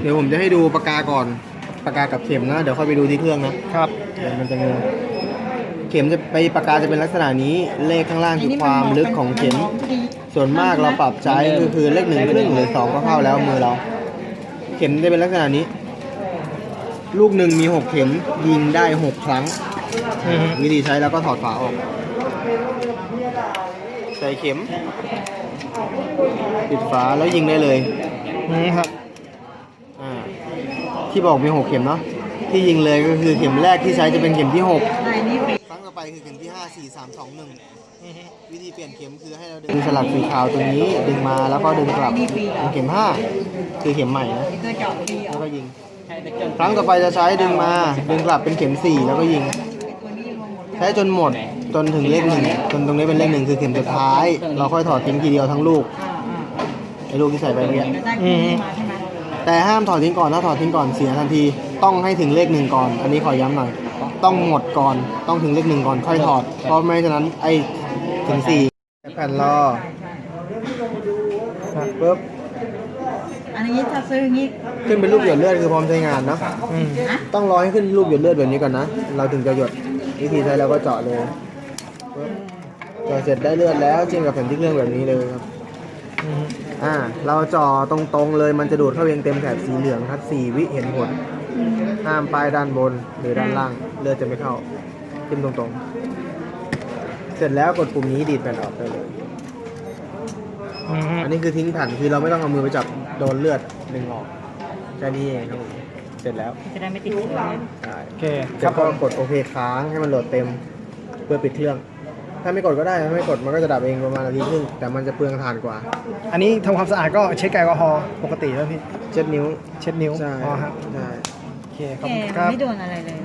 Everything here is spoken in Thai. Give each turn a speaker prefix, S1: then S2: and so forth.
S1: เดี๋ยวผมจะให้ดูปากกาก่อนปากกากับเข็มนะ เดี๋ยวค่อยไปดูที่เครื่องนะ
S2: ครับ
S1: เดี๋ยวมันจะงงเข็มจะไปปากกาจะเป็นลักษณะนี้เลขข้างล่างคือความลึกของเข็ม ส่วนมากเราปรับใช้ก็คือเลขหนึ่งครึ่งหรือสองก็เข้าแล้วมือเรา เข็มจะเป็นลักษณะนี้ ลูกหนึ่งมีหกเข็มยิงได้หกครั้ง
S2: อืม
S1: วิธีใช้แล้วก็ถอดฝาออก ใส่เข็มปิดฝาแล้วยิงได้เลย
S2: อืมครับ
S1: อ่า ที่บอกมีหกเข็มเนาะที่ยิงเลยก็คือเข็มแรกที่ใช้จะเป็นเข็มที่หกครั้งต่อไปคือเข็มที่ห้าสี่สามสองหนึ่งวิธีเปลี่ยนเข็มคือให้เราดึงสลักสีขาวตัวนี้ดึงมาแล้วก็ดึงกลับเป็นเข็มห้าคือเข็มใหม่นะแล้วก็ยิง ครั้งต่อไปจะใช้ดึงมาดึงกลับเป็นเข็มสี่แล้วก็ยิงใช้จนหมดจนถึงเลขหนึ่งจนตรงนี้เป็นเลขหนึ่งคือเข็มสุดท้าย เราค่อยถอดทิ้งทีเดียวทั้งลูกไอ้ลูกที่ใส่ไปเมื่อกี้ แต่ห้ามถอดทิ้งก่อนถ้าถอดทิ้งก่อนเสียทันที ต้องให้ถึงเลขหนึ่งก่อน อันนี้ขอย้ำหน่อย ต้องหมดก่อนต้องถึงเลขหนึ่งก่อนค่อยถอด เพราะไม่ฉะนั้นไอ้ถึงสี่แผ่นรอ
S3: ใช่ใช่
S1: ปุ๊บ
S3: อันนี้ถ้าซื้ออย่างนี้
S1: ขึ้นเป็นรูปหยดเลือดคือพร้อมใช้งานเนาะ
S2: อืม
S3: นะ
S1: ต้องรอให้ขึ้นรูปหยดเลือดแบบนี้ก่อนนะ เราถึงจะหยดวิธีใช้เราก็เจาะเลยปุ๊บเจาะเสร็จได้เลือดแล้วจิ้มกับแผ่นที่เครื่องแบบนี้เลยครับ
S2: อืม
S1: อ่า เราเจ่อตรงๆเลยมันจะดูดเข้าเองเต็มแถบสีเหลืองครับสี่วิเห็นผล ห้ามป้ายด้านบนหรือด้านล่าง เลือดจะไม่เข้าจิ้มตรงๆ เสร็จแล้วกดปุ่มนี้ดีดแผ่นออกได้เลย
S2: อืม
S1: อันนี้คือทิ้งแผ่นคือเราไม่ต้องเอามือไปจับโดนเลือดดึงออกแค่นี้เองครับผมเสร็จแล้ว
S3: จะได้ไม่ติดเชื้อ
S1: ใช่
S2: โอเคค
S1: แล้
S2: รับ
S1: ว
S2: ผ
S1: ก็
S2: ม
S1: กดโอเคค้างให้มันโหลดเต็มเพื่อปิดเครื่อง ถ้าไม่กดก็ได้ถ้าไม่กดมันก็จะดับเองประมาณนาทีครึ่งแต่มันจะเปลืองถ่านกว่า
S2: อันนี้ทำความสะอาดก็เช็ดแอลกอฮอล์ปกติแล้วพี่
S1: เช็ดนิ้ว
S2: เช็ดนิ้ว
S1: ใช่
S2: อ๋อครับ
S1: ใช่
S2: โอเคขอบ
S3: แก
S2: คุณครับ
S3: ไม่โดนอะไรเลย